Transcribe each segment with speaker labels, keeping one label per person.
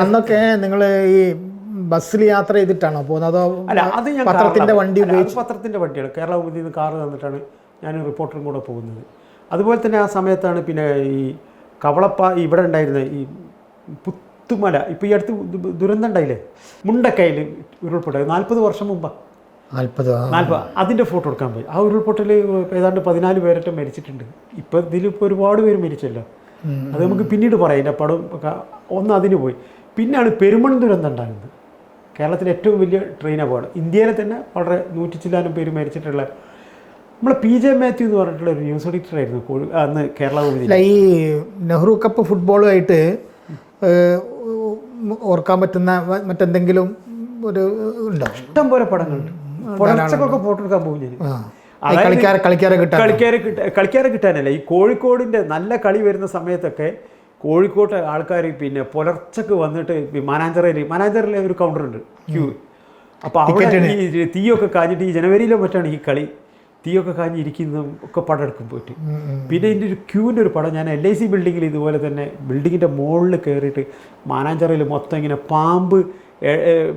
Speaker 1: അന്നൊക്കെ നിങ്ങൾ ഈ ബസ്സിൽ യാത്ര ചെയ്തിട്ടാണോ പോകുന്നത്? അതോ
Speaker 2: അല്ല അത് ഞാൻ
Speaker 1: പത്രത്തിന്റെ വണ്ടി
Speaker 2: ഉപയോഗിച്ച്? പത്രത്തിന്റെ വണ്ടിയാണ്. കേരള നിന്ന് കാറ് തന്നിട്ടാണ് ഞാൻ റിപ്പോർട്ടറും കൂടെ പോകുന്നത്. അതുപോലെ തന്നെ ആ സമയത്താണ് പിന്നെ ഈ കവളപ്പ ഇവിടെ ഉണ്ടായിരുന്ന ഈ പുത്തുമല. ഇപ്പോൾ ഈ അടുത്ത് ദുരന്തം ഉണ്ടായില്ലേ? മുണ്ടക്കയിൽ ഉരുൾപൊട്ടൽ. നാൽപ്പത് വർഷം മുമ്പ്.
Speaker 1: നാൽപ്പത്
Speaker 2: നാൽപ്പത് അതിന്റെ ഫോട്ടോ എടുക്കാൻ പോയി. ആ ഉരുൾപൊട്ടൽ ഏതാണ്ട് പതിനാല് പേരൊക്കെ മരിച്ചിട്ടുണ്ട്. ഇപ്പം ഇതിലിപ്പോൾ ഒരുപാട് പേര് മരിച്ചല്ലോ. അത് നമുക്ക് പിന്നീട് പറയാം. എന്റെ പടം ഒന്ന് അതിന് പോയി. പിന്നെയാണ് പെരുമൺ ദുരന്തം ഉണ്ടാകുന്നത് കേരളത്തിലെ ഏറ്റവും വലിയ ട്രെയിൻ അപകടം. ഇന്ത്യയിലെ തന്നെ വളരെ നൂറ്റി ചില്ലാനും പേര് മരിച്ചിട്ടുള്ള നമ്മളെ പി ജെ മാത്യു എന്ന് പറഞ്ഞിട്ടുള്ള ഒരു ന്യൂസ് എഡിറ്റർ ആയിരുന്നു അന്ന് കേരള
Speaker 1: അല്ല ഈ നെഹ്റു കപ്പ് ഫുട്ബോളുമായിട്ട് ഓർക്കാൻ പറ്റുന്ന മറ്റെന്തെങ്കിലും ഒരു ഉണ്ടോ?
Speaker 2: ഇഷ്ടം പോലെ പടങ്ങളുണ്ട്. പുലർച്ചക്കൊക്കെ ഫോട്ടോ എടുക്കാൻ പോകും ഞാൻ.
Speaker 1: കളിക്കാരെ കളിക്കാരെ കിട്ടാൻ.
Speaker 2: കളിക്കാരെ കളിക്കാരെ കിട്ടാനല്ല. ഈ കോഴിക്കോടിന്റെ നല്ല കളി വരുന്ന സമയത്തൊക്കെ കോഴിക്കോട്ടെ ആൾക്കാർ പിന്നെ പുലർച്ചക്ക് വന്നിട്ട് മാനാഞ്ചറയിൽ മാനാഞ്ചിറയിൽ ഒരു കൗണ്ടർ ഉണ്ട് ക്യൂ അപ്പോൾ അവിടെ ഈ തീയൊക്കെ കാഞ്ഞിട്ട് ഈ ജനുവരിയിലോ മറ്റാണ് ഈ കളി. തീയൊക്കെ കാഞ്ഞ് ഇരിക്കുന്ന ഒക്കെ പടം എടുക്കും പോയിട്ട് പിന്നെ ഇതിന്റെ ഒരു ക്യൂവിന്റെ ഒരു പടം ഞാൻ എൽ ഐ സി ബിൽഡിങ്ങിൽ ഇതുപോലെ തന്നെ ബിൽഡിങ്ങിന്റെ മുകളിൽ കയറിയിട്ട് മാനാഞ്ചറയിൽ മൊത്തം ഇങ്ങനെ പാമ്പ്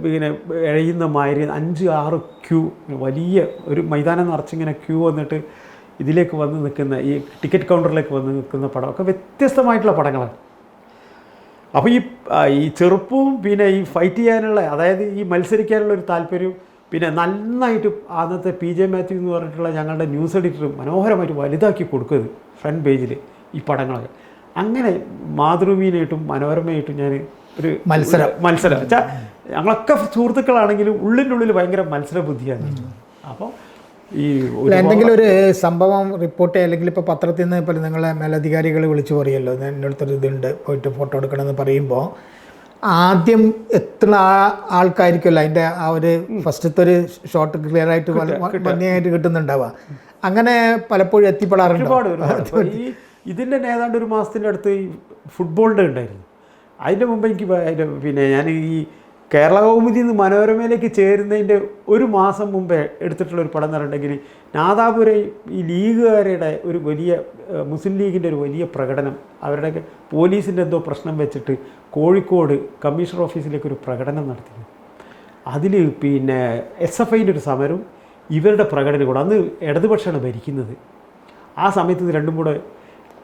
Speaker 2: ഇങ്ങനെ എഴയുന്ന മാതിരി അഞ്ച് ആറ് ക്യൂ വലിയ ഒരു മൈതാനം നിറച്ചിങ്ങനെ ക്യൂ വന്നിട്ട് ഇതിലേക്ക് വന്ന് നിൽക്കുന്ന ഈ ടിക്കറ്റ് കൗണ്ടറിലേക്ക് വന്ന് നിൽക്കുന്ന പടമൊക്കെ വ്യത്യസ്തമായിട്ടുള്ള പടങ്ങളാണ്. അപ്പോൾ ഈ ഈ ചെറുപ്പവും പിന്നെ ഈ ഫൈറ്റ് ചെയ്യാനുള്ള അതായത് ഈ മത്സരിക്കാനുള്ള ഒരു താല്പര്യവും പിന്നെ നന്നായിട്ട് അന്നത്തെ പി ജെ മാത്യു എന്ന് പറഞ്ഞിട്ടുള്ള ഞങ്ങളുടെ ന്യൂസ് എഡിറ്റർ മനോഹരമായിട്ട് വലുതാക്കി കൊടുക്കുന്നത് ഫ്രണ്ട് പേജിൽ ഈ പടങ്ങളൊക്കെ. അങ്ങനെ മാതൃഭൂമിയിലായിട്ടും മനോഹരമായിട്ടും ഞാൻ ഒരു
Speaker 1: മത്സരം.
Speaker 2: മത്സരം. വെച്ചാൽ ഞങ്ങളൊക്കെ സുഹൃത്തുക്കളാണെങ്കിലും ഉള്ളിന്റെ ഉള്ളിൽ ഭയങ്കര മത്സര ബുദ്ധിയാണ് ഈ
Speaker 1: എന്തെങ്കിലും ഒരു സംഭവം റിപ്പോർട്ട് അല്ലെങ്കിൽ ഇപ്പോൾ പത്രത്തിൽ നിന്ന് ഇപ്പോൾ നിങ്ങളെ മേലധികാരികൾ വിളിച്ചു പറയുമല്ലോ എന്റെ അടുത്തൊരു ഇതുണ്ട് പോയിട്ട് ഫോട്ടോ എടുക്കണമെന്ന് പറയുമ്പോൾ ആദ്യം എത്ര ആ ആൾക്കായിരിക്കുമല്ലോ അതിന്റെ ആ ഒരു ഫസ്റ്റത്തെ ഒരു ഷോട്ട് ക്ലിയർ ആയിട്ട് ഭംഗിയായിട്ട് കിട്ടുന്നുണ്ടാവുക. അങ്ങനെ പലപ്പോഴും എത്തിപ്പെടാറുണ്ട്?
Speaker 2: ഇതിന്റെ ഏതാണ്ട് ഒരു മാസത്തിന്റെ അടുത്ത് ഈ ഫുട്ബോളിന്റെ ഉണ്ടായിരുന്നു. അതിന്റെ മുമ്പ് എനിക്ക് പിന്നെ ഞാൻ ഈ കേരള കൗമുദി നിന്ന് മനോരമയിലേക്ക് ചേരുന്നതിന്റെ ഒരു മാസം മുമ്പേ എടുത്തിട്ടുള്ള ഒരു പടം എന്ന് പറഞ്ഞിട്ടുണ്ടെങ്കിൽ നാദാപുര ഈ ലീഗുകാരുടെ ഒരു വലിയ മുസ്ലിം ലീഗിന്റെ ഒരു വലിയ പ്രകടനം അവരുടെ പോലീസിന്റെ എന്തോ പ്രശ്നം വെച്ചിട്ട് കോഴിക്കോട് കമ്മീഷണർ ഓഫീസിലേക്ക് ഒരു പ്രകടനം നടത്തി അതിൽ പിന്നെ എസ് എഫ് ഐന്റെ ഒരു സമരവും ഇവരുടെ പ്രകടനം കൂടെ അന്ന് ഇടതുപക്ഷമാണ് ഭരിക്കുന്നത്. ആ സമയത്ത് ഇത് രണ്ടും കൂടെ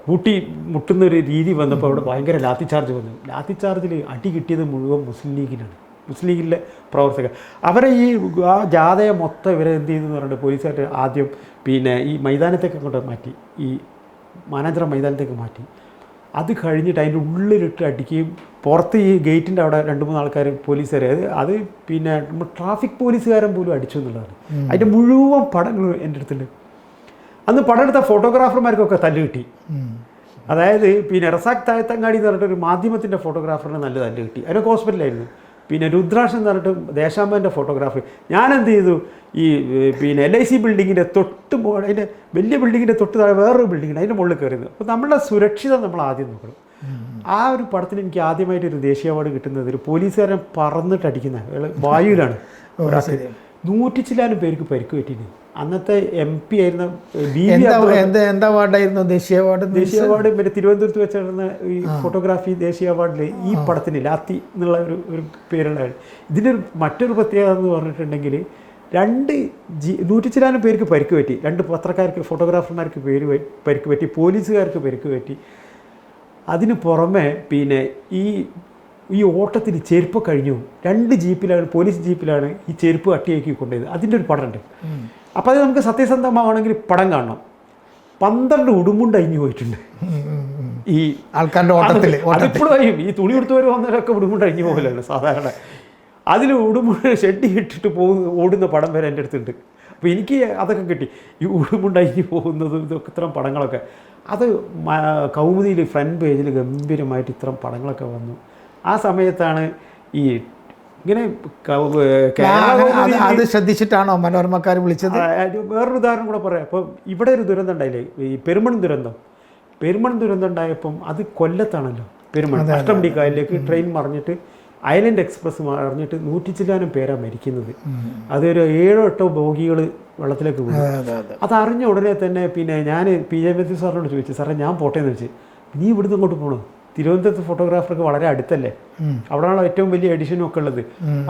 Speaker 2: കൂട്ടി മുട്ടുന്ന ഒരു രീതി വന്നപ്പോൾ അവിടെ ഭയങ്കര ലാത്തി ചാർജ് വന്നു. ലാത്തി ചാർജിൽ അടി കിട്ടിയത് മുഴുവൻ മുസ്ലിം ലീഗിനാണ്. മുസ്ലിം ലീഗിലെ പ്രവർത്തകർ. അവരെ ഈ ആ ജാഥയെ മൊത്തം ഇവരെ എന്ത് ചെയ്യുന്നു എന്ന് പറഞ്ഞിട്ട് പോലീസുകാർ ആദ്യം പിന്നെ ഈ മൈതാനത്തേക്ക് കൊണ്ട് മാറ്റി. ഈ മാനാഞ്ചിറ മൈതാനത്തേക്ക് മാറ്റി. അത് കഴിഞ്ഞിട്ട് അതിന്റെ ഉള്ളിലിട്ട് അടിക്കുകയും പുറത്ത് ഈ ഗേറ്റിന്റെ അവിടെ രണ്ട് മൂന്ന് ആൾക്കാർ പോലീസുകാർ അത് അത് പിന്നെ നമ്മൾ ട്രാഫിക് പോലീസുകാരൻ പോലും അടിച്ചു എന്നുള്ളതാണ്. അതിന്റെ മുഴുവൻ പടങ്ങൾ എന്റെ അടുത്തുണ്ട്. അന്ന് പടം എടുത്ത ഫോട്ടോഗ്രാഫർമാർക്കൊക്കെ തല്ല് കിട്ടി. അതായത് പിന്നെ റസാഖ് തായത്തങ്ങാടി എന്ന് പറഞ്ഞിട്ടൊരു മാധ്യമത്തിന്റെ ഫോട്ടോഗ്രാഫറിന് നല്ല തല്ല് കിട്ടി. അതിനൊക്കെ ഹോസ്പിറ്റലായിരുന്നു പിന്നെ രുദ്രാക്ഷൻ എന്ന് പറഞ്ഞിട്ട് ദേശാമ്പന്റെ ഫോട്ടോഗ്രാഫി ഞാൻ എന്ത് ചെയ്തു? ഈ പിന്നെ എൽ ഐ സി ബിൽഡിങ്ങിന്റെ തൊട്ട് അതിന്റെ വലിയ ബിൽഡിങ്ങിന്റെ തൊട്ട് താഴെ വേറൊരു ബിൽഡിങ്ങിന് അതിന്റെ മുകളിൽ കയറുന്നത് അപ്പോൾ നമ്മളുടെ സുരക്ഷിതം നമ്മൾ ആദ്യം നോക്കണം. ആ ഒരു പടത്തിന് എനിക്ക് ആദ്യമായിട്ട് ഒരു ദേശീയ അവാർഡ് കിട്ടുന്നത് ഒരു പോലീസുകാരൻ പറന്നിട്ട് അടിക്കുന്ന വായുവിലാണ്. നൂറ്റി ചില്ലാനും പേർക്ക് പരിക്ക് പറ്റിയിരുന്നു അന്നത്തെ എം പി ആയിരുന്ന ബി
Speaker 1: എന്താ അവാർഡായിരുന്നു? ദേശീയ അവാർഡ്
Speaker 2: ദേശീയ അവാർഡ് പിന്നെ തിരുവനന്തപുരത്ത് വെച്ച് നടന്ന ഈ ഫോട്ടോഗ്രാഫി ദേശീയ അവാർഡിൽ ഈ പടത്തിന് ലാത്തി എന്നുള്ള ഒരു ഒരു പേരുണ്ടായിരുന്നു ഇതിന്റെ ഒരു മറ്റൊരു പ്രത്യേകത എന്ന് പറഞ്ഞിട്ടുണ്ടെങ്കിൽ രണ്ട് ജി നൂറ്റി ചിലാനും പേർക്ക് പരിക്ക് പറ്റി. രണ്ട് പത്രക്കാർക്ക് ഫോട്ടോഗ്രാഫർമാർക്ക് പേര് പരിക്ക് പറ്റി. പോലീസുകാർക്ക് പരിക്ക് പറ്റി. അതിന് പുറമെ പിന്നെ ഈ ഈ ഓട്ടത്തിൽ ചെരുപ്പ് കഴിഞ്ഞു. രണ്ട് ജീപ്പിലാണ് പോലീസ് ജീപ്പിലാണ് ഈ ചെരുപ്പ് അട്ടിയാക്കി കൊണ്ടുപോയത്. അതിന്റെ ഒരു പടമുണ്ട് അപ്പോൾ അത് നമുക്ക് സത്യസന്ധമാവണമെങ്കിൽ പടം കാണണം. പന്ത്രണ്ട് ഉടുമ്പുണ്ട് അഴിഞ്ഞു പോയിട്ടുണ്ട്. ഈ
Speaker 1: ആൾക്കാരുടെ ഓട്ടത്തിൽ
Speaker 2: അതിപ്പോഴും ഈ തുണി എടുത്തവർ വന്നവരൊക്കെ ഉടുമ്പുണ്ട് അഴിഞ്ഞു പോകലല്ലോ സാധാരണ. അതിൽ ഉടുമ്പുണ്ട് ഷെഡ് ഇട്ടിട്ട് പോകുന്ന ഓടുന്ന പടം വരെ എന്റെ അടുത്തുണ്ട്. അപ്പോൾ എനിക്ക് അതൊക്കെ കിട്ടി. ഈ ഉടുമ്പുണ്ട് അഴിഞ്ഞു പോകുന്നതും ഇതൊക്കെ ഇത്തരം പടങ്ങളൊക്കെ. അത് കൗമുദിയിൽ ഫ്രണ്ട് പേജിൽ ഗംഭീരമായിട്ട് ഇത്തരം പടങ്ങളൊക്കെ വന്നു. ആ സമയത്താണ് ഈ ഇങ്ങനെ
Speaker 1: അത് ശ്രദ്ധിച്ചിട്ടാണോ മനോരമക്കാർ വിളിച്ചത്?
Speaker 2: വേറൊരു ഉദാഹരണം കൂടെ പറയാം. അപ്പോൾ ഇവിടെ ഒരു ദുരന്തം ഉണ്ടായില്ലേ? ഈ പെരുമൺ ദുരന്തം. പെരുമൺ ദുരന്തം ഉണ്ടായപ്പം അത് കൊല്ലത്താണല്ലോ പെരുമൺ അഷ്ടംടിക്കായലിലേക്ക് ട്രെയിൻ മറിഞ്ഞിട്ട് ഐലൻഡ് എക്സ്പ്രസ് മറിഞ്ഞിട്ട് നൂറ്റി ചില്ലാനും പേരാ മരിക്കുന്നത്. അതൊരു ഏഴോ എട്ടോ ബോഗികൾ വെള്ളത്തിലേക്ക് വീണു.
Speaker 1: അതെ അതെ
Speaker 2: അത്. അറിഞ്ഞ ഉടനെ തന്നെ പിന്നെ ഞാൻ പി ജെ മെത്യു സാറിനോട് ചോദിച്ചു സാറേ ഞാൻ പോട്ടേന്ന് വെച്ച് നീ ഇവിടുന്ന് ഇങ്ങോട്ട് പോകണം തിരുവനന്തപുരത്ത് ഫോട്ടോഗ്രാഫർക്ക് വളരെ അടുത്തല്ലേ. അവിടെയാണല്ലോ ഏറ്റവും വലിയ എഡിഷനും ഒക്കെ ഉള്ളത്.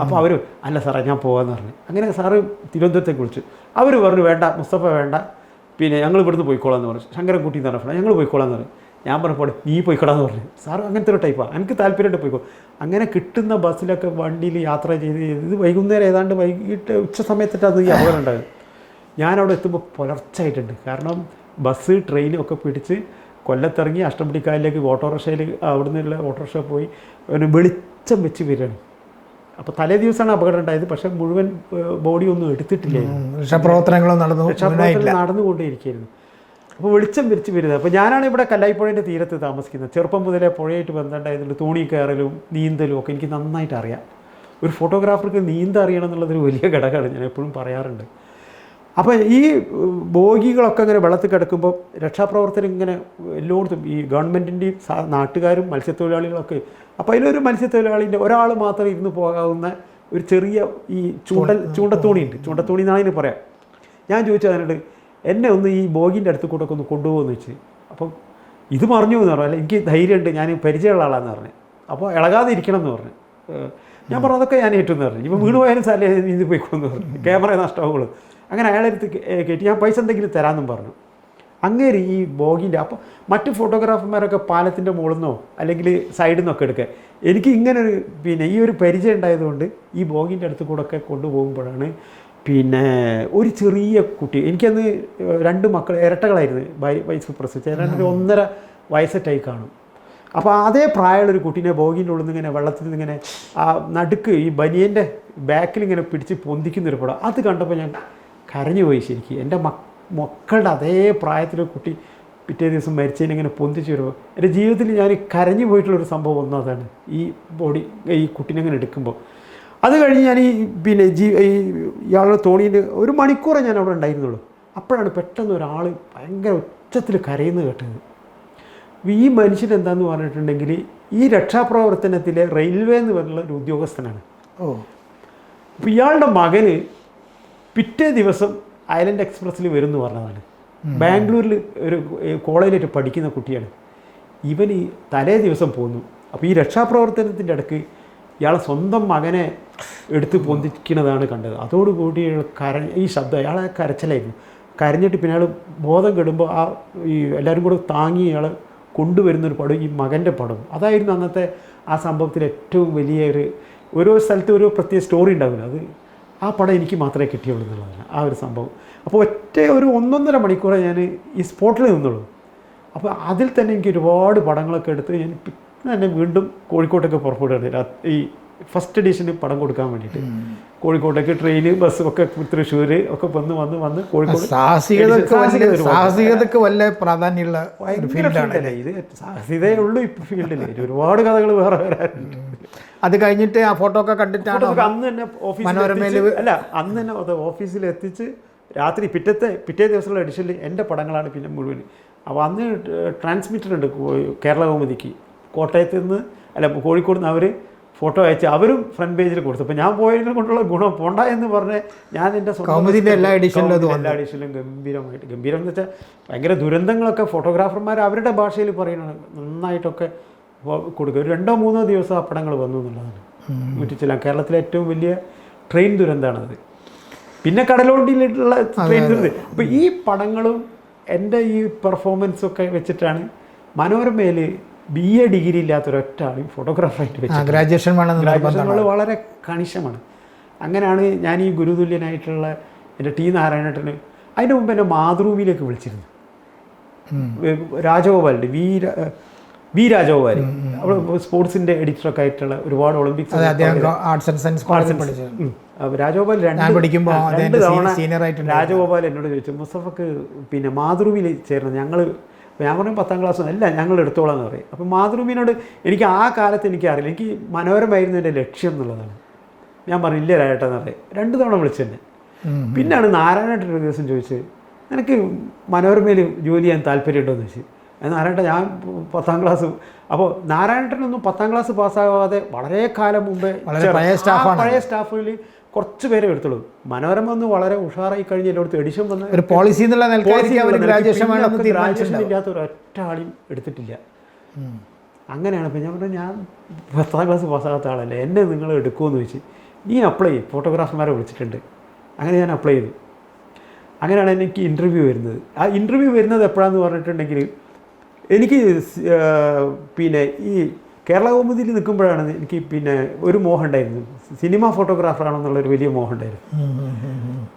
Speaker 2: അപ്പോൾ അവർ അല്ല സാറേ ഞാൻ പോകാമെന്ന് പറഞ്ഞു. അങ്ങനെ സാറ് തിരുവനന്തപുരത്തേക്ക് വിളിച്ചു അവർ പറഞ്ഞു വേണ്ട മുസ്തഫ വേണ്ട. പിന്നെ ഞങ്ങൾ ഇവിടുന്ന് പോയിക്കോളാം എന്ന് പറഞ്ഞു ശങ്കരൻകുട്ടി എന്ന് പറഞ്ഞു ഞങ്ങൾ പോയിക്കോളാം എന്ന് പറഞ്ഞു. ഞാൻ പറഞ്ഞു പോടെ നീ പോയിക്കോളാന്ന് പറഞ്ഞു. സാർ അങ്ങനത്തെ ഒരു ടൈപ്പാണ് എനിക്ക് താല്പര്യമായിട്ട് പോയിക്കോ. അങ്ങനെ കിട്ടുന്ന ബസ്സിലൊക്കെ വണ്ടിയിൽ യാത്ര ചെയ്ത് ചെയ്ത് ഇത് വൈകുന്നേരം ഏതാണ്ട് വൈകിട്ട് ഉച്ച സമയത്തിട്ടാണ് ഈ അപകടം ഉണ്ടായത്. ഞാനവിടെ എത്തുമ്പോൾ പുലർച്ചയായിട്ടുണ്ട് കാരണം ബസ് ട്രെയിനും ഒക്കെ പിടിച്ച് കൊല്ലത്തിറങ്ങി അഷ്ടമുടിക്കായലിലേക്ക് ഓട്ടോറിക്ഷയിൽ അവിടെ നിന്നുള്ള ഓട്ടോറിക്ഷ പോയി ഒരു വെളിച്ചം വെച്ച് വരികയാണ്. അപ്പോൾ തലേ ദിവസമാണ് അപകടം ഉണ്ടായത്. പക്ഷേ മുഴുവൻ ബോഡി ഒന്നും എടുത്തിട്ടില്ല.
Speaker 1: രക്ഷാപ്രവർത്തനങ്ങളും നടന്നു
Speaker 2: രക്ഷാപ്രവർത്തനം നടന്നുകൊണ്ടേയിരിക്കുന്നു അപ്പോൾ വെളിച്ചം വിരിച്ച് വരുന്നത്. അപ്പോൾ ഞാനാണ് ഇവിടെ കല്ലായിപ്പുഴേന്റെ തീരത്ത് താമസിക്കുന്നത്. ചെറുപ്പം മുതലേ പുഴയായിട്ട് ബന്ധമുണ്ടായതുകൊണ്ട് തോണി കയറലും നീന്തലും ഒക്കെ എനിക്ക് നന്നായിട്ട് അറിയാം. ഒരു ഫോട്ടോഗ്രാഫർക്ക് നീന്ത അറിയണം എന്നുള്ളതൊരു വലിയ ഘടകമാണ്. ഞാൻ എപ്പോഴും പറയാറുണ്ട്. അപ്പോൾ ഈ ബോഗികളൊക്കെ ഇങ്ങനെ വെള്ളത്തിൽ കിടക്കുമ്പോൾ രക്ഷാപ്രവർത്തനം ഇങ്ങനെ എല്ലായിടത്തും ഈ ഗവൺമെന്റിന്റെയും നാട്ടുകാരും മത്സ്യത്തൊഴിലാളികളൊക്കെ അപ്പോൾ അതിലൊരു മത്സ്യത്തൊഴിലാളിന്റെ ഒരാൾ മാത്രം ഇരുന്ന് പോകാവുന്ന ഒരു ചെറിയ ഈ ചൂണ്ടൽ ചൂണ്ടത്തോണി ഉണ്ട് ചൂണ്ടത്തോണി എന്നാണ് അതിന് പറയാം. ഞാൻ ചോദിച്ചു അതിനോട് എന്നെ ഒന്ന് ഈ ബോഗിന്റെ അടുത്ത് കൂടെ ഒക്കെ ഒന്ന് കൊണ്ടുപോകുമെന്ന് വെച്ച്. അപ്പം ഇത് പറഞ്ഞു എന്ന് പറഞ്ഞു. അല്ല എനിക്ക് ധൈര്യമുണ്ട് ഞാൻ പരിചയമുള്ള ആളാന്ന് പറഞ്ഞു. അപ്പോൾ ഇളകാതെ ഇരിക്കണം എന്ന് പറഞ്ഞു. ഞാൻ പറഞ്ഞു അതൊക്കെ ഞാൻ ഏറ്റെന്ന് പറഞ്ഞു. ഇപ്പം വീണ് പോയാലും സാറിന് ഇന്ന് പോയിക്കോന്ന് പറഞ്ഞു. ക്യാമറ നഷ്ടമാവുള്ളൂ അങ്ങനെ അയാളെ അടുത്ത് കേ- കയറ്റി. ഞാൻ പൈസ എന്തെങ്കിലും തരാമെന്നും പറഞ്ഞു. അങ്ങേര് ഈ ബോഗിന്റെ അപ്പോൾ മറ്റ് ഫോട്ടോഗ്രാഫർമാരൊക്കെ പാലത്തിന്റെ മുകളിൽ നിന്നോ അല്ലെങ്കിൽ സൈഡിൽ നിന്നൊക്കെ എടുക്കുക എനിക്ക് ഇങ്ങനെ ഒരു പിന്നെ ഈ ഒരു പരിചയം ഉണ്ടായതുകൊണ്ട് ഈ ബോഗിന്റെ അടുത്ത് കൂടെ ഒക്കെ കൊണ്ടുപോകുമ്പോഴാണ് പിന്നെ ഒരു ചെറിയ കുട്ടി. എനിക്കന്ന് രണ്ട് മക്കൾ ഇരട്ടകളായിരുന്നു. വൈസ് വയസ്സ് പ്രസവിച്ച ഒരു ഒന്നര വയസ്സറ്റായി കാണും. അപ്പോൾ അതേ പ്രായമുള്ളൊരു കുട്ടീനെ ബോഗിന്റെ ഉള്ളിൽ നിന്ന് ഇങ്ങനെ വെള്ളത്തിൽ നിന്ന് ഇങ്ങനെ ആ നടുക്ക് ഈ ബനിയന്റെ ബാക്കിൽ ഇങ്ങനെ പിടിച്ച് പൊന്തിക്കുന്നൊരു പടം. അത് കണ്ടപ്പോൾ ഞാൻ കരഞ്ഞു പോയി ശരിക്കും. എന്റെ മക്ക മക്കളുടെ അതേ പ്രായത്തിൽ കുട്ടി പിറ്റേ ദിവസം മരിച്ചതിന് ഇങ്ങനെ പൊന്തിച്ച് വരുമ്പോൾ എന്റെ ജീവിതത്തിൽ ഞാൻ കരഞ്ഞു പോയിട്ടുള്ളൊരു സംഭവം ഒന്നും അതാണ്. ഈ ബോഡി ഈ കുട്ടീനെ അങ്ങനെ എടുക്കുമ്പോൾ. അത് കഴിഞ്ഞ് ഞാൻ ഈ പിന്നെ ജീ ഈ ഇയാളുടെ തോണീന്റെ ഒരു മണിക്കൂറേ ഞാൻ അവിടെ ഉണ്ടായിരുന്നുള്ളൂ. അപ്പോഴാണ് പെട്ടെന്ന് ഒരാൾ ഭയങ്കര ഉച്ചത്തിൽ കരയുന്നത് കേട്ടത്. ഈ മനുഷ്യൻ എന്താന്ന് പറഞ്ഞിട്ടുണ്ടെങ്കിൽ ഈ രക്ഷാപ്രവർത്തനത്തിലെ റെയിൽവേ എന്ന് പറഞ്ഞുള്ള ഒരു ഉദ്യോഗസ്ഥനാണ്.
Speaker 1: ഓ.
Speaker 2: അപ്പോൾ ഇയാളുടെ മകന് പിറ്റേ ദിവസം ഐലൻഡ് എക്സ്പ്രസ്സിൽ വരും എന്ന് പറഞ്ഞതാണ് ബാംഗ്ലൂരിൽ ഒരു കോളേജിലേക്ക് പഠിക്കുന്ന കുട്ടിയാണ്. ഇവൻ ഈ തലേ ദിവസം പോന്നു. അപ്പോൾ ഈ രക്ഷാപ്രവർത്തനത്തിന്റെ ഇടയ്ക്ക് ഇയാളെ സ്വന്തം മകനെ എടുത്ത് പൊന്തിക്കുന്നതാണ് കണ്ടത്. അതോടുകൂടി കര ഈ ശബ്ദം അയാളെ കരച്ചിലായിരുന്നു. കരഞ്ഞിട്ട് പിന്നെ അയാൾ ബോധം കെടുമ്പോൾ ആ ഈ എല്ലാവരും കൂടെ താങ്ങി ഇയാളെ കൊണ്ടുവരുന്നൊരു പടം ഈ മകന്റെ പടം. അതായിരുന്നു അന്നത്തെ ആ സംഭവത്തിൽ ഏറ്റവും വലിയ ഒരു ഓരോ സ്ഥലത്ത് ഓരോ പ്രത്യേക സ്റ്റോറി ഉണ്ടാവില്ല. അത് ആ പടം എനിക്ക് മാത്രമേ കിട്ടിയുള്ളൂ എന്നുള്ളതാണ് ആ ഒരു സംഭവം. അപ്പോൾ ഒറ്റ ഒരു ഒന്നൊന്നര മണിക്കൂറേ ഞാൻ ഈ സ്പോട്ടിൽ നിന്നുള്ളൂ. അപ്പോൾ അതിൽ തന്നെ എനിക്ക് ഒരുപാട് പടങ്ങളൊക്കെ എടുത്ത് ഞാൻ പിന്നെ തന്നെ വീണ്ടും കോഴിക്കോട്ടൊക്കെ പുറപ്പെടുകയാണ് ഈ ഫസ്റ്റ് എഡിഷന് പടം കൊടുക്കാൻ വേണ്ടിയിട്ട്. കോഴിക്കോട്ടേക്ക് ട്രെയിൻ ബസ് ഒക്കെ തൃശ്ശൂർ ഒക്കെ വന്ന് വന്ന് വന്ന് കോഴിക്കോട്
Speaker 1: സാഹസികതക്ക് വല്ല പ്രാധാന്യമുള്ള ഫീൽഡാണ്
Speaker 2: ഇത് സാഹസികതയേ ഉള്ളൂ ഇപ്പോൾ ഫീൽഡിൽ ഒരുപാട് കഥകൾ വേറെ വരാറുണ്ട്
Speaker 1: അത് കഴിഞ്ഞിട്ട് ആ ഫോട്ടോ ഒക്കെ
Speaker 2: കണ്ടിട്ട് അന്ന് തന്നെ ഓഫീസിൽ അല്ല അന്ന് തന്നെ ഓഫീസിൽ എത്തിച്ച് രാത്രി പിറ്റത്തെ പിറ്റേ ദിവസമുള്ള എഡിഷനിൽ എന്റെ പടങ്ങളാണ് പിന്നെ മുഴുവൻ അപ്പോൾ അന്ന് ട്രാൻസ്മിറ്റർ ഉണ്ട് കേരള കോമതിക്ക് കോട്ടയത്ത് നിന്ന് അല്ല കോഴിക്കോട് നിന്ന് അവർ ഫോട്ടോ അയച്ച് അവരും ഫ്രണ്ട് പേജിൽ കൊടുത്തു. അപ്പോൾ ഞാൻ പോയതിനെ കൊണ്ടുള്ള ഗുണം പോണ്ട എന്ന് പറഞ്ഞ് ഞാൻ എന്റെ സ്വന്തം
Speaker 1: കൗമുദിന്റെ എല്ലാ എഡിഷനിലും
Speaker 2: എല്ലാ എഡിഷനിലും ഗംഭീരമായിട്ട്. ഗംഭീരം എന്ന് വെച്ചാൽ ഭയങ്കര ദുരന്തങ്ങളൊക്കെ ഫോട്ടോഗ്രാഫർമാർ അവരുടെ ഭാഷയിൽ പറയുന്നത് നന്നായിട്ടൊക്കെ കൊടുക്കുക ഒരു രണ്ടോ മൂന്നോ ദിവസം ആ പടങ്ങൾ വന്നു എന്നുള്ളതാണ്. മുറ്റിച്ചില്ല കേരളത്തിലെ ഏറ്റവും വലിയ ട്രെയിൻ ദുരന്തമാണത്. പിന്നെ കടലോണ്ടിയിലുള്ള ട്രെയിൻ ദുരന്തം. അപ്പോൾ ഈ പടങ്ങളും എന്റെ ഈ പെർഫോമൻസും ഒക്കെ വെച്ചിട്ടാണ് മനോരമയിൽ ബി എ ഡിഗ്രി ഇല്ലാത്തൊരൊറ്റ ആളും ഫോട്ടോഗ്രാഫറായിട്ട്
Speaker 1: വെച്ചു ഗ്രാജുവേഷൻ
Speaker 2: ഗ്രാജുവേഷൻ വളരെ കണിശമാണ്. അങ്ങനെയാണ് ഞാൻ ഈ ഗുരുതുല്യനായിട്ടുള്ള എന്റെ ടി നാരായണേട്ടന് അതിന്റെ മുമ്പ് എന്നെ മാതൃഭൂമിയിലേക്ക് വിളിച്ചിരുന്നു രാജഗോപാലിന്റെ വി വി രാജഗോപാൽ. അവിടെ സ്പോർട്സിന്റെ എഡിറ്ററൊക്കെ ആയിട്ടുള്ള ഒരുപാട് Olympics
Speaker 1: arts and science.
Speaker 2: Rajagopal രണ്ട് തവണ രാജഗോപാൽ എന്നോട് ചോദിച്ചു മുസഫക്ക് പിന്നെ മാതൃഭൂമിയിൽ ചേർന്ന് ഞങ്ങൾ ഞാൻ പറയും പത്താം ക്ലാസ് അല്ല ഞങ്ങൾ എടുത്തോളാം എന്ന് പറയും. അപ്പോൾ മാതൃഭൂമിനോട് എനിക്ക് ആ കാലത്ത് എനിക്ക് അറിയില്ല എനിക്ക് മനോരമായിരുന്നു എന്റെ ലക്ഷ്യം എന്നുള്ളതാണ്. ഞാൻ പറഞ്ഞു ഇല്ല രാജേട്ടെന്ന് പറയും. രണ്ട് തവണ വിളിച്ചെന്നെ. പിന്നാണ് നാരായണേട്ടൻ ഒരു ദിവസം ചോദിച്ചത് നിനക്ക് മനോരമയിൽ ജോലി ചെയ്യാൻ താല്പര്യമുണ്ടോ? എന്ന് ചോദിച്ചു. എന്നാൽ നാരായണ ഞാൻ പത്താം ക്ലാസ് അപ്പോൾ നാരായണേട്ടനൊന്നും പത്താം ക്ലാസ് പാസ്സാകാതെ വളരെ കാലം മുമ്പേ.
Speaker 1: പഴയ
Speaker 2: സ്റ്റാഫിൽ കുറച്ച് പേരെ എടുത്തുള്ളൂ. മനോരമ ഒന്ന് വളരെ ഉഷാറായി കഴിഞ്ഞ് എല്ലായിടത്തും എഡിഷൻ വന്ന്
Speaker 1: ഒരു പോളിസി എന്നുള്ള ഗ്രാജുവേഷൻ
Speaker 2: ഇല്ലാത്ത ഒരൊറ്റ ആളും എടുത്തിട്ടില്ല. അങ്ങനെയാണ് ഇപ്പം ഞാൻ പറഞ്ഞു ഞാൻ പത്താം ക്ലാസ് പാസ്സാകാത്ത ആളല്ലേ എന്നെ നിങ്ങൾ എടുക്കുമെന്ന് ചോദിച്ചു. നീ അപ്ലൈ ചെയ്യും ഫോട്ടോഗ്രാഫർമാരെ വിളിച്ചിട്ടുണ്ട്. അങ്ങനെ ഞാൻ അപ്ലൈ ചെയ്തു. അങ്ങനെയാണ് എനിക്ക് ഇന്റർവ്യൂ വരുന്നത്. ആ ഇന്റർവ്യൂ വരുന്നത് എപ്പോഴാന്ന് പറഞ്ഞിട്ടുണ്ടെങ്കിൽ എനിക്ക് പിന്നെ ഈ കേരള കൗമുദിയിൽ നിൽക്കുമ്പോഴാണ് എനിക്ക് പിന്നെ ഒരു മോഹം ഉണ്ടായിരുന്നു സിനിമ ഫോട്ടോഗ്രാഫറാണെന്നുള്ളൊരു വലിയ മോഹം ഉണ്ടായിരുന്നു.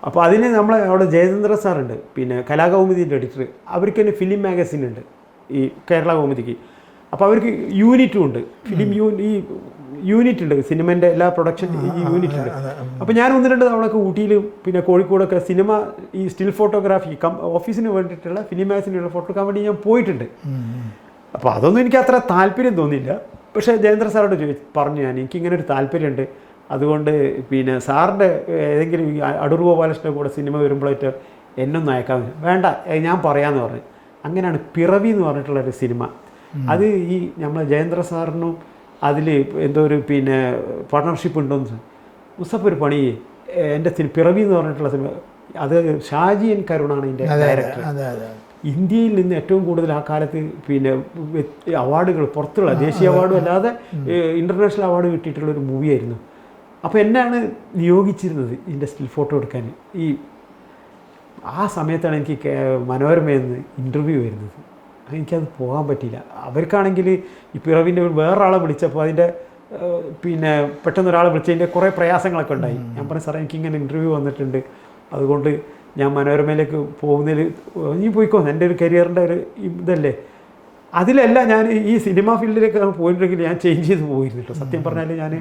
Speaker 2: അപ്പോൾ അതിന് നമ്മളെ അവിടെ ജയചന്ദ്ര സാറുണ്ട് പിന്നെ കലാകൗമുദിന്റെ എഡിറ്റർ അവർക്ക് തന്നെ ഫിലിം മാഗസിൻ ഉണ്ട് ഈ കേരള കൗമുദിക്ക് അപ്പോൾ അവർക്ക് യൂണിറ്റും ഉണ്ട്. ഫിലിം യൂ ഈ യൂണിറ്റ് ഉണ്ട്. സിനിമന്റെ എല്ലാ പ്രൊഡക്ഷൻ ഈ യൂണിറ്റ് ഉണ്ട്. അപ്പോൾ ഞാൻ ഒന്ന് രണ്ട് തവണയൊക്കെ ഊട്ടിയിലും പിന്നെ കോഴിക്കോടൊക്കെ സിനിമ ഈ സ്റ്റിൽ ഫോട്ടോഗ്രാഫി കം ഓഫീസിന് വേണ്ടിയിട്ടുള്ള ഫിലിം മാഗസിനുള്ള ഫോട്ടോ എടുക്കാൻ വേണ്ടി ഞാൻ പോയിട്ടുണ്ട്. അപ്പോൾ അതൊന്നും എനിക്ക് അത്ര താല്പര്യം തോന്നിയില്ല. പക്ഷേ ജയേന്ദ്ര സാറോട് ചോദിച്ചു പറഞ്ഞു ഞാൻ എനിക്കിങ്ങനെ ഒരു താല്പര്യമുണ്ട്. അതുകൊണ്ട് പിന്നെ സാറിന്റെ ഏതെങ്കിലും അടൂർ ഗോപാലകൃഷ്ണന്റെ കൂടെ സിനിമ വരുമ്പോഴേറ്റ് എന്നൊന്നും അയക്കാൻ വേണ്ട ഞാൻ പറയാമെന്ന് പറഞ്ഞു. അങ്ങനെയാണ് പിറവി എന്ന് പറഞ്ഞിട്ടുള്ളൊരു സിനിമ. അത് ഈ നമ്മളെ ജയേന്ദ്ര സാറിനും അതിൽ എന്തോ ഒരു പിന്നെ പാർട്ട്ണർഷിപ്പ് ഉണ്ടോന്ന് മുസഫ് ഒരു പണി. എന്റെ സിനിമ പിറവി എന്ന് പറഞ്ഞിട്ടുള്ള സിനിമ അത് ഷാജി എൻ കരുണാണ് ഇതിന്റെ
Speaker 1: അതെ അതെ
Speaker 2: ഡയറക്ടർ ഇന്ത്യയിൽ നിന്ന് ഏറ്റവും കൂടുതൽ ആ കാലത്ത് പിന്നെ അവാർഡുകൾ പുറത്തുള്ള ദേശീയ അവാർഡും അല്ലാതെ ഇന്റർനാഷണൽ അവാർഡ് കിട്ടിയിട്ടുള്ള ഒരു മൂവിയായിരുന്നു അപ്പോൾ എന്നാണ് നിയോഗിച്ചിരുന്നത് ഇതിന്റെ സ്റ്റിൽ ഫോട്ടോ എടുക്കാൻ? ഈ ആ സമയത്താണ് എനിക്ക് മനോരമയെന്ന് ഇന്റർവ്യൂ വരുന്നത്. എനിക്കത് പോകാൻ പറ്റിയില്ല. അവർക്കാണെങ്കിൽ ഈ പിറവിന്റെ വേറൊരാളെ വിളിച്ചപ്പോൾ അതിന്റെ പിന്നെ പെട്ടെന്ന് ഒരാളെ വിളിച്ചതിന്റെ കുറേ പ്രയാസങ്ങളൊക്കെ ഉണ്ടായി. ഞാൻ പറഞ്ഞു സാറേ എനിക്കിങ്ങനെ ഇന്റർവ്യൂ വന്നിട്ടുണ്ട്. അതുകൊണ്ട് ഞാൻ മനോരമയിലേക്ക് പോകുന്നതിൽ നീ പോയിക്കോ എന്റെ ഒരു കരിയറിന്റെ ഒരു ഇതല്ലേ? അതിലല്ല ഞാൻ ഈ സിനിമ ഫീൽഡിലേക്ക് പോയിട്ടുണ്ടെങ്കിൽ ഞാൻ ചേഞ്ച് ചെയ്ത് പോയിരുന്നില്ല സത്യം പറഞ്ഞാൽ ഞാൻ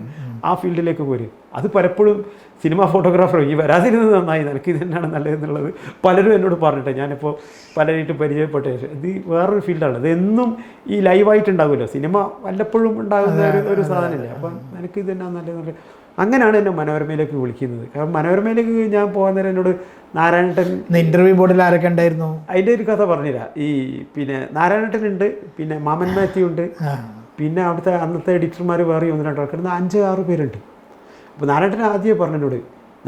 Speaker 2: ആ ഫീൽഡിലേക്ക് പോരും. അത് പലപ്പോഴും സിനിമ ഫോട്ടോഗ്രാഫർ ഈ വരാതിരുന്നത് നന്നായി നിനക്ക് ഇത് തന്നെയാണ് നല്ലതെന്നുള്ളത് പലരും എന്നോട് പറഞ്ഞിട്ട് ഞാനിപ്പോൾ പലരായിട്ട് പരിചയപ്പെട്ട. ശേഷം ഇത് വേറൊരു ഫീൽഡാണ്. ഇത് എന്നും ഈ ലൈവായിട്ട് ഉണ്ടാവുമല്ലോ സിനിമ വല്ലപ്പോഴും ഉണ്ടാകുന്ന ഒരു സാധനമല്ലേ? അപ്പം നിനക്ക് ഇത് തന്നെയാണ് നല്ലതെന്നുള്ള അങ്ങനെയാണ് എന്നെ മനോരമയിലേക്ക് വിളിക്കുന്നത്. കാരണം മനോരമയിലേക്ക് ഞാൻ പോകാൻ നേരം എന്നോട് നാരായണട്ടൻ
Speaker 1: ഇന്റർവ്യൂ ബോർഡിൽ ആരൊക്കെ ഉണ്ടായിരുന്നു?
Speaker 2: അതിന്റെ ഒരു കഥ പറഞ്ഞില്ല. ഈ പിന്നെ നാരായണേട്ടനുണ്ട് പിന്നെ മാമൻ മാത്യു ഉണ്ട് പിന്നെ അവിടുത്തെ അന്നത്തെ എഡിറ്റർമാർ വേറെ ഒന്ന് രണ്ടോ ആൾക്കാർ അഞ്ച് ആറ് പേരുണ്ട്. അപ്പോൾ നാരായണൻ ആദ്യമേ എന്നോട്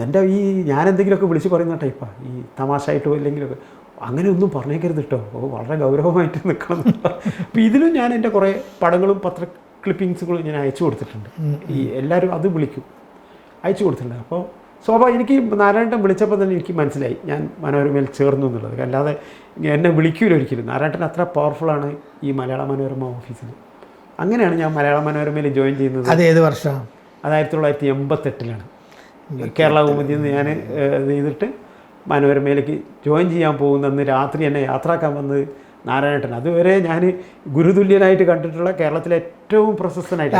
Speaker 2: എന്റെ ഈ ഞാൻ എന്തെങ്കിലുമൊക്കെ വിളിച്ച് പറയുന്ന ടൈപ്പാ ഈ തമാശയായിട്ടോ ഇല്ലെങ്കിലൊക്കെ? അങ്ങനെ ഒന്നും പറഞ്ഞേക്കരുത് കേട്ടോ വളരെ ഗൗരവമായിട്ട് നിൽക്കണം അപ്പോൾ ഇതിലും ഞാൻ എന്റെ കുറേ പടങ്ങളും പത്ര ക്ലിപ്പിങ്സുകളും ഞാൻ അയച്ചു കൊടുത്തിട്ടുണ്ട്. ഈ എല്ലാവരും അത് വിളിക്കും. അയച്ചു കൊടുത്തിട്ടുണ്ട്. അപ്പോൾ സ്വാഭാവിക എനിക്ക് നാരായണൻ വിളിച്ചപ്പോൾ തന്നെ എനിക്ക് മനസ്സിലായി. ഞാൻ മനോരമയിൽ ചേർന്നു എന്നുള്ളത്. അല്ലാതെ എന്നെ വിളിക്കൂല ഒരിക്കലും. നാരായണൻ അത്ര പവർഫുള്ളാണ് ഈ മലയാള മനോരമ ഓഫീസിൽ അങ്ങനെയാണ് ഞാൻ മലയാള മനോരമയിൽ ജോയിൻ ചെയ്യുന്നത്.
Speaker 1: അത് ഏത് വർഷം?
Speaker 2: അത് ആയിരത്തി തൊള്ളായിരത്തി എൺപത്തെട്ടിലാണ്. കേരള കൗമുദിയിൽ നിന്ന് ഞാൻ ചെയ്തിട്ട് മനോരമയിലേക്ക് ജോയിൻ ചെയ്യാൻ പോകുന്ന അന്ന് രാത്രി എന്നെ യാത്രാക്കാൻ വന്നത് നാരായണേട്ടൻ. അതുവരെ ഞാൻ ഗുരുതുല്യനായിട്ട് കണ്ടിട്ടുള്ള കേരളത്തിലെ ഏറ്റവും പ്രശസ്തനായിട്ട്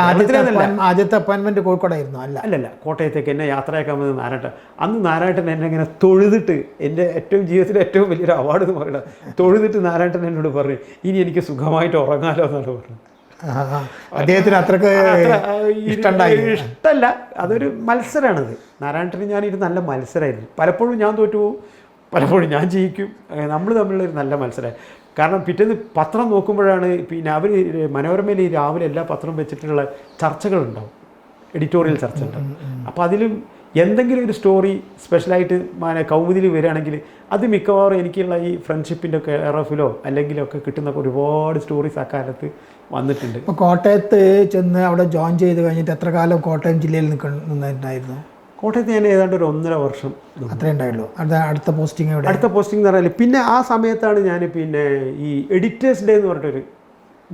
Speaker 1: ആദ്യത്തെ അപ്പോയിൻമെന്റ് കോഴിക്കോടായിരുന്നു അല്ല.
Speaker 2: അല്ലല്ല കോട്ടയത്തേക്ക് എന്നെ യാത്രയാക്കാൻ വന്നത് നാരായണൻ അന്ന് നാരായണൻ എന്നെ ഇങ്ങനെ തൊഴുതിട്ട് എന്റെ ഏറ്റവും ജീവിതത്തിലെ ഏറ്റവും വലിയൊരു അവാർഡ് എന്ന് പറയുന്നത് തൊഴുതിട്ട് നാരായണൻ എന്നോട് പറഞ്ഞു ഇനി എനിക്ക് സുഖമായിട്ട് ഉറങ്ങാലോ എന്നാണ് പറഞ്ഞത്.
Speaker 1: അദ്ദേഹത്തിന് അത്രയ്ക്ക്
Speaker 2: ഇഷ്ടമല്ല അതൊരു മത്സരമാണത് നാരായണത്തിന് ഞാനൊരു നല്ല മത്സരമായിരുന്നു പലപ്പോഴും ഞാൻ തോറ്റുപോകും പലപ്പോഴും ഞാൻ ജയിക്കും. നമ്മൾ തമ്മിലുള്ള ഒരു നല്ല മത്സരം. കാരണം പിറ്റേന്ന് പത്രം നോക്കുമ്പോഴാണ് പിന്നെ അവർ മനോരമയിൽ ഈ രാവിലെ എല്ലാ പത്രം വെച്ചിട്ടുള്ള ചർച്ചകളുണ്ടാവും. എഡിറ്റോറിയൽ ചർച്ച ഉണ്ടാവും. അപ്പോൾ അതിലും എന്തെങ്കിലും ഒരു സ്റ്റോറി സ്പെഷ്യലായിട്ട് മാനെ കൗമുദിയിൽ വരികയാണെങ്കിൽ അത് മിക്കവാറും എനിക്കുള്ള ഈ ഫ്രണ്ട്ഷിപ്പിന്റെ ഒക്കെ എറഫിലോ അല്ലെങ്കിലൊക്കെ കിട്ടുന്ന ഒരുപാട് സ്റ്റോറീസ് ആ കാലത്ത് വന്നിട്ടുണ്ട്.
Speaker 1: ഇപ്പോൾ കോട്ടയത്ത് ചെന്ന് അവിടെ ജോയിൻ ചെയ്ത് കഴിഞ്ഞിട്ട് എത്ര കാലം കോട്ടയം ജില്ലയിൽ നിൽക്കുന്നുണ്ടായിരുന്നു
Speaker 2: കോട്ടയത്ത് ഞാൻ ഏതാണ്ട് ഒരു ഒന്നര വർഷം.
Speaker 1: അത്രേ ഉണ്ടായുള്ളൂ. അടുത്ത പോസ്റ്റിംഗ് എവിടെ?
Speaker 2: അടുത്ത പോസ്റ്റിംഗ് എന്ന് പറഞ്ഞാൽ പിന്നെ ആ സമയത്താണ് ഞാൻ പിന്നെ ഈ എഡിറ്റേഴ്സ് ഡേ എന്ന് പറഞ്ഞിട്ടൊരു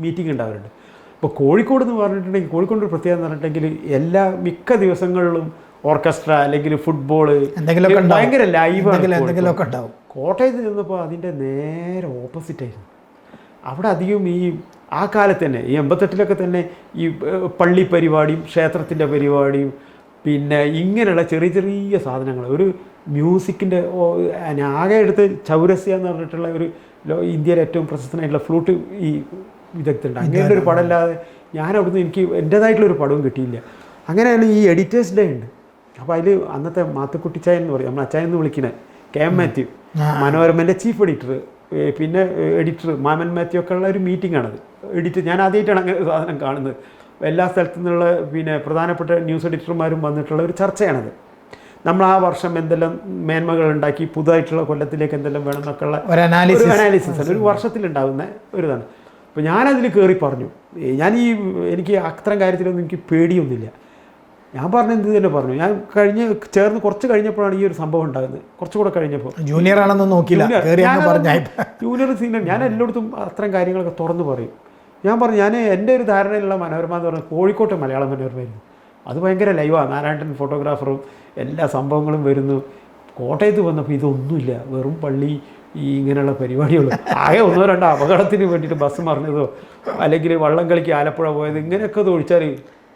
Speaker 2: മീറ്റിംഗ് ഉണ്ടാവാറുണ്ട്. ഇപ്പോൾ കോഴിക്കോട് എന്ന് പറഞ്ഞിട്ടുണ്ടെങ്കിൽ കോഴിക്കോട് ഒരു പ്രത്യേകത എന്ന് പറഞ്ഞിട്ടുണ്ടെങ്കിൽ എല്ലാ മിക്ക ദിവസങ്ങളിലും ഓർക്കസ്ട്ര അല്ലെങ്കിൽ ഫുട്ബോൾ
Speaker 1: എന്തെങ്കിലുമൊക്കെ.
Speaker 2: ഭയങ്കര ലൈവ്
Speaker 1: എന്തെങ്കിലും എന്തെങ്കിലുമൊക്കെ ഉണ്ടാവും.
Speaker 2: കോട്ടയത്ത് ചെന്നപ്പോൾ അതിന്റെ നേരെ ഓപ്പോസിറ്റ് ആയിരുന്നു. അവിടെ അധികം ഈ ആ കാലത്ത് തന്നെ ഈ എൺപത്തെട്ടിലൊക്കെ തന്നെ ഈ പള്ളി പരിപാടിയും ക്ഷേത്രത്തിന്റെ പരിപാടിയും പിന്നെ ഇങ്ങനെയുള്ള ചെറിയ ചെറിയ സാധനങ്ങൾ ഒരു മ്യൂസിക്കിന്റെ ആകെ എടുത്ത് ചൗരസ്യ എന്ന് പറഞ്ഞിട്ടുള്ള ഒരു ഇന്ത്യയിലെ ഏറ്റവും പ്രശസ്തനായിട്ടുള്ള ഫ്ലൂട്ട് ഈ വിദഗ്ധുണ്ട് അങ്ങനെ ഒരു പടമല്ലാതെ ഞാൻ അവിടുന്ന് എനിക്ക് എന്റേതായിട്ടുള്ളൊരു പടവും കിട്ടിയില്ല. അങ്ങനെയാണ് ഈ എഡിറ്റേഴ്സ് ഡേ ഉണ്ട്. അപ്പോൾ അതിൽ അന്നത്തെ മാത്തുക്കുട്ടിച്ചായൻ എന്ന് പറയും നമ്മൾ അച്ചായൻ എന്ന് വിളിക്കുന്നത് കെ എം മാത്യു. മനോരമന്റെ ചീഫ് എഡിറ്റർ പിന്നെ എഡിറ്റർ മാമൻ മാത്യു ഒക്കെ ഉള്ള ഒരു മീറ്റിംഗ് ആണത്. എഡിറ്റ് ഞാൻ ആദ്യമായിട്ടാണ് അങ്ങനെ സാധനം കാണുന്നത്. എല്ലാ സ്ഥലത്തു നിന്നുള്ള പിന്നെ പ്രധാനപ്പെട്ട ന്യൂസ് എഡിറ്റർമാരും വന്നിട്ടുള്ള ഒരു ചർച്ചയാണത്. നമ്മൾ ആ വർഷം എന്തെല്ലാം മേന്മകൾ ഉണ്ടാക്കി പുതുതായിട്ടുള്ള കൊല്ലത്തിലേക്ക് എന്തെല്ലാം വേണം എന്നൊക്കെയുള്ള
Speaker 1: ഒരു അനാലിസിസ്
Speaker 2: ഒരു വർഷത്തിലുണ്ടാകുന്ന ഒരിതാണ്. ഇതാണ് അപ്പോൾ ഞാനതിൽ കയറി പറഞ്ഞു. ഞാൻ ഈ എനിക്ക് അത്തരം കാര്യത്തിലൊന്നും എനിക്ക് പേടിയൊന്നുമില്ല. ഞാൻ പറഞ്ഞ എന്ത് തന്നെ പറഞ്ഞു. ഞാൻ കഴിഞ്ഞ് ചേർന്ന് കുറച്ച് കഴിഞ്ഞപ്പോഴാണ് ഈ ഒരു സംഭവം ഉണ്ടാകുന്നത്. കുറച്ചുകൂടെ കഴിഞ്ഞപ്പോൾ.
Speaker 1: ജൂനിയർ ആണെന്ന് നോക്കിയില്ല.
Speaker 2: ജൂനിയർ സീനിയർ ഞാൻ എല്ലായിടത്തും അത്തരം കാര്യങ്ങളൊക്കെ തുറന്നു പറയും. ഞാൻ പറഞ്ഞു ഞാൻ എന്റെ ഒരു ധാരണയിലുള്ള മനോരമ എന്ന് പറഞ്ഞാൽ കോഴിക്കോട്ടെ മലയാള മനോരമയായിരുന്നു. അത് ഭയങ്കര ലൈവാണ് നാരായണൻ ഫോട്ടോഗ്രാഫറും എല്ലാ സംഭവങ്ങളും വരുന്നു. കോട്ടയത്ത് വന്നപ്പോൾ ഇതൊന്നുമില്ല. വെറും പള്ളി ഈ ഇങ്ങനെയുള്ള പരിപാടികൾ ആകെ ഒന്നോ രണ്ടോ അപകടത്തിന് വേണ്ടിയിട്ട് ബസ് മറിഞ്ഞതോ അല്ലെങ്കിൽ വള്ളം കളിക്ക് ആലപ്പുഴ പോയത് ഇങ്ങനെയൊക്കെ അത് ഒഴിച്ചാൽ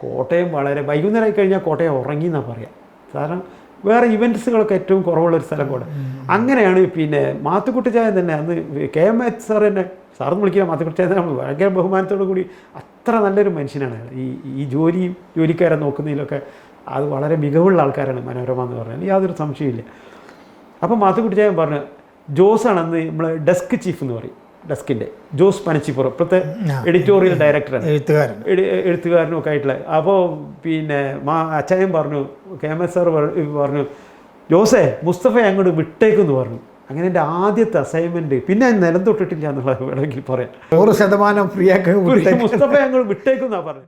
Speaker 2: കോട്ടയം വളരെ വൈകുന്നേരമായി കഴിഞ്ഞാൽ കോട്ടയം ഉറങ്ങി എന്നാണ് പറയാം. കാരണം വേറെ ഇവന്റ്സുകളൊക്കെ ഏറ്റവും കുറവുള്ളൊരു സ്ഥലം കൂടെ. അങ്ങനെയാണ് പിന്നെ മാത്തുക്കുട്ടിച്ചായ തന്നെ അന്ന് കെ എം എച്ച് സാർ തന്നെ സാറെന്ന് വിളിക്കുക മാത്തുക്കുട്ടിച്ചായൻ നമ്മൾ ഭയങ്കര ബഹുമാനത്തോടു കൂടി അത്ര നല്ലൊരു മനുഷ്യനാണ് ഈ ഈ ജോലിയും ജോലിക്കാരെ നോക്കുന്നതിലൊക്കെ അത് വളരെ മികവുള്ള ആൾക്കാരാണ് മനോരമ എന്ന് പറഞ്ഞാൽ യാതൊരു സംശയമില്ല അപ്പം മാത്തുക്കുട്ടിച്ചായൻ പറഞ്ഞു ജോസാണ് അന്ന് നമ്മൾ ഡെസ്ക് ചീഫ് എന്ന് പറയും. ഡെസ്കിന്റെ. ജോസ് പനച്ചിപ്പുറം ഇപ്പോഴത്തെ എഡിറ്റോറിയൽ ഡയറക്ടറാണ്.
Speaker 1: എഴുത്തുകാരൻ.
Speaker 2: എഴു- എഴുത്തുകാരനും ഒക്കെ ആയിട്ടുള്ള. അപ്പോൾ പിന്നെ മാ അച്ചായൻ പറഞ്ഞു കെ എം എസ് സാർ പറഞ്ഞു ജോസേ മുസ്തഫ അങ്ങോട്ട് വിട്ടേക്കെന്ന് പറഞ്ഞു. അങ്ങനെ എന്റെ ആദ്യത്തെ അസൈൻമെന്റ് പിന്നെ നിലം തൊട്ടിട്ടില്ല എന്നുള്ളത് വേണമെങ്കിൽ പറയാം
Speaker 1: നൂറ് ശതമാനം ഫ്രീ ആക്കി.
Speaker 2: മുസ്തഫ അങ്ങോട്ട് വിട്ടേക്കെന്നാണ് പറഞ്ഞത്